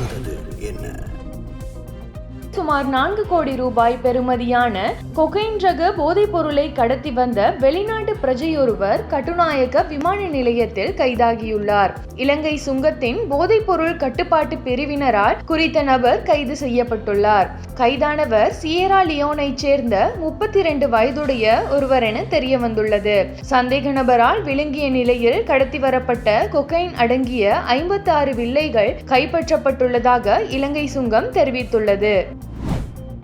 நடந்தது என்ன? சுமார் நான்கு கோடி ரூபாய் பெறுமதியான கொகைன் ரக போதைப் பொருளை கடத்தி வந்த வெளிநாட்டு பிரஜையொருவர் கட்டுநாயக்க விமான நிலையத்தில் கைதாகியுள்ளார். இலங்கை சுங்கத்தின் போதைப் பொருள் கட்டுப்பாட்டு பிரிவினரால் குறித்த நபர் கைது செய்யப்பட்டுள்ளார். கைதானவர் சியரா லியோனைச் சேர்ந்த முப்பத்தி இரண்டு வயதுடைய ஒருவர் என தெரிய வந்துள்ளது சந்தேக நபரால் விழுங்கிய நிலையில் கடத்தி வரப்பட்ட கொக்கைன் அடங்கிய ஐம்பத்தி ஆறு வில்லைகள் கைப்பற்றப்பட்டுள்ளதாக இலங்கை சுங்கம் தெரிவித்துள்ளது.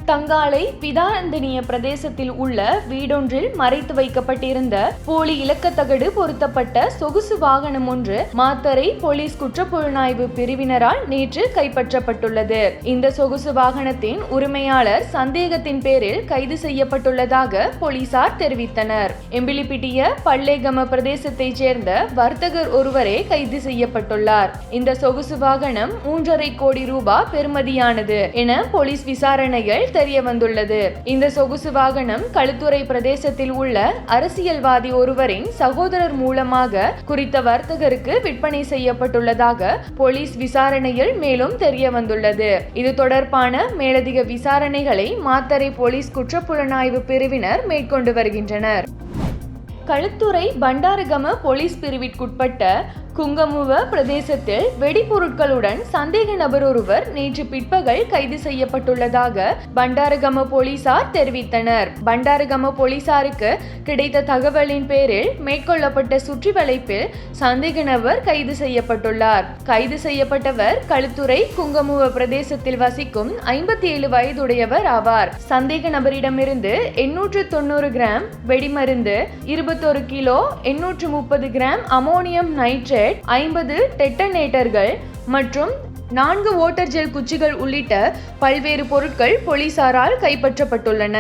தங்காலை பிதானந்தனிய பிரதேசத்தில் உள்ள வீடொன்றில் மறைத்து வைக்கப்பட்டிருந்த போலி இலக்கத்தகடு பொருத்தப்பட்ட சொகுசு வாகனம் ஒன்று மாத்தரை போலீஸ் குற்றப்புலனாய்வு பிரிவினரால் நேற்று கைப்பற்றப்பட்டுள்ளது. இந்த சொகுசு வாகனத்தின் உரிமையாளர் சந்தேகத்தின் பேரில் கைது செய்யப்பட்டுள்ளதாக போலீசார் தெரிவித்தனர். எம்பிலிப்பிட்டிய பல்லேகம பிரதேசத்தைச் சேர்ந்த வர்த்தகர் ஒருவரே கைது செய்யப்பட்டுள்ளார். இந்த சொகுசு வாகனம் மூன்றரை கோடி ரூபாய் பெறுமதியானது என போலீஸ் விசாரணைகள் தெரிய வந்துள்ளது இந்த சொகுசு வாகனம் களுத்துறை பிரதேசத்தில் உள்ள அரசியல்வாதி ஒருவரின் சகோதரர் மூலமாக குறித்த வர்த்தகருக்கு விற்பனை செய்யப்பட்டுள்ளதாக போலீஸ் விசாரணையில் மேலும் தெரிய வந்துள்ளது இது தொடர்பான மேலதிக விசாரணைகளை மாத்தறை போலீஸ் குற்றப்புலனாய்வு பிரிவினர் மேற்கொண்டு வருகின்றனர். களுத்துறை பண்டாரகம போலீஸ் பிரிவிற்குட்பட்ட குங்கமுவ பிரதேசத்தில் வெடிபொருட்களுடன் சந்தேக நபர் ஒருவர் நேற்று பிற்பகல் கைது செய்யப்பட்டுள்ளதாக பண்டாரகம போலீசார் தெரிவித்தனர். பண்டாரகம போலீசாருக்கு கிடைத்த தகவலின் பேரில் மேற்கொள்ளப்பட்ட சுற்றி வளைப்பில் சந்தேக நபர் கைது செய்யப்பட்டுள்ளார். கைது செய்யப்பட்டவர் களுத்துறை குங்கமுவ பிரதேசத்தில் வசிக்கும் ஐம்பத்தி ஏழு வயதுடையவர் ஆவார். சந்தேக நபரிடமிருந்து எண்ணூற்று தொண்ணூறு கிராம் வெடிமருந்து இருபத்தொரு கிலோ எண்ணூற்று முப்பது கிராம் அமோனியம் நைட்ரேட் ஐம்பது டெட்டனேட்டர்கள் மற்றும் நான்கு ஓட்டர் ஜெல் குச்சிகள் உள்ளிட்ட பல்வேறு பொருட்கள் போலீசாரால் கைப்பற்றப்பட்டுள்ளன.